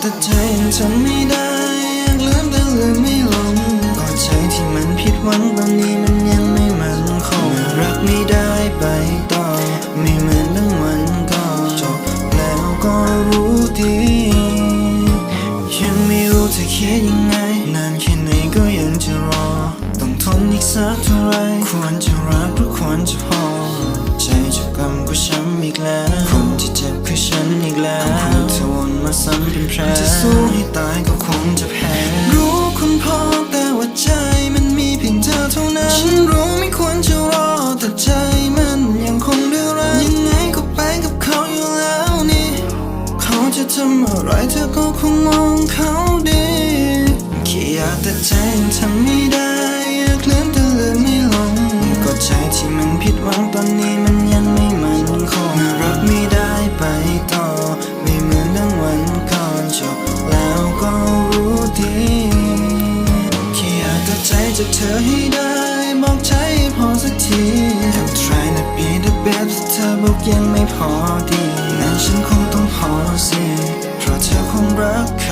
แต่ใจยังทำไม่ได้อยากลืมแต่ลืมไม่ลงก็ใจที่มันผิดหวังตอนนี้มันยังไม่มันคงรักไม่ได้ไปต่อ ไม่เหมือนดังวันก่อนจบแล้วก็รู้ดียังไม่รู้จะคิดยังไง นานแค่ไหนก็ยังจะรอ ต้องทนอีกสักเท่าไรควรจะรักหรือควรจะพอ ทำไม่ได้อยากลืมแต่ลืมไม่ลงก็ใจที่มันผิดหวังตอนนี้มันยังไม่มันคงรักไม่ได้ไปต่อ ไม่เหมือนดังวันก่อนจบแล้วก็รู้ดีแค่อยากแต่ใจจากเธอให้ได้บอกใช้พอสักที I'm trying to be the best เธอบอกยังไม่พอดีงั้นฉันคงต้องพอสิเพราะเธอคงรัก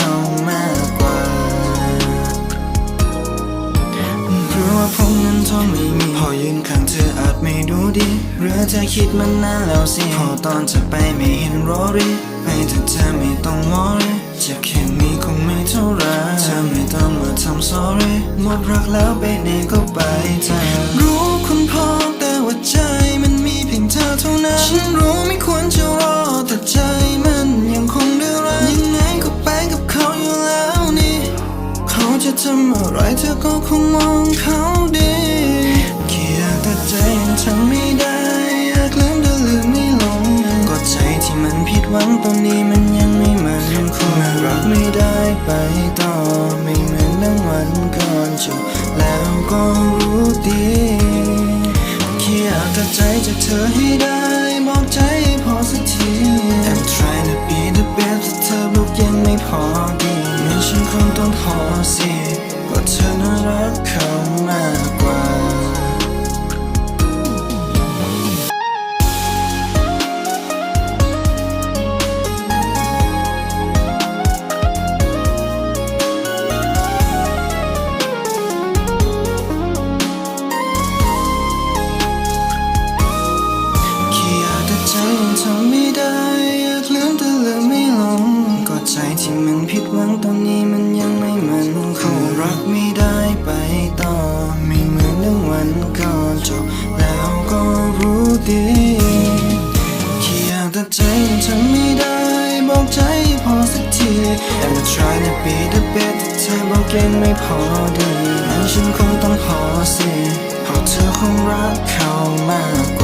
องไม่มี พอยืนข้างเธออาจไม่ดูดี หรือเธอคิดมันนานแล้วสิ พอตอนจะไปไม่เห็นรอรีไปเถอะเธอไม่ต้องวอรี่จะแค่มีคงไม่เท่าไรเธอไม่ต้องมาทำ sorry หมดรักแล้วไปไหนก็ไปเธอรู้คุณพอแต่ว่าใจมันมีเพียงเธอเท่านั้น ฉันรู้ไม่ควรจะรอแต่ใจมันยังคงดื้อรั้นยังไงก็ไปกับเขาอยู่แล้วนี่ เขาจะทำอะไรเธอก็คงมองเขา ตอนนี้มันยังไม่มันคงรักไม่ได้ไปต่อไม่เหมือนดังวันก่อนจบแล้วก็รู้ดีแค่อยากตัดใจจากเธอให้ได้ ได้อยากลืมแต่ลืมไม่ลงก็ใจที่มันผิดหวังตอนนี้มันยังไม่มันคงรักไม่ได้ไปต่อ ไม่เหมือนดังวันก่อนจบแล้วก็รู้ดีแค่อยากแต่ใจยังทำไม่ได้ บอกใจพอสักที I'm trying to be the best แต่เธอบอกยังไม่พอดีงั้นฉันคงต้องพอสิเพราะเธอคงรักเขามากกว่า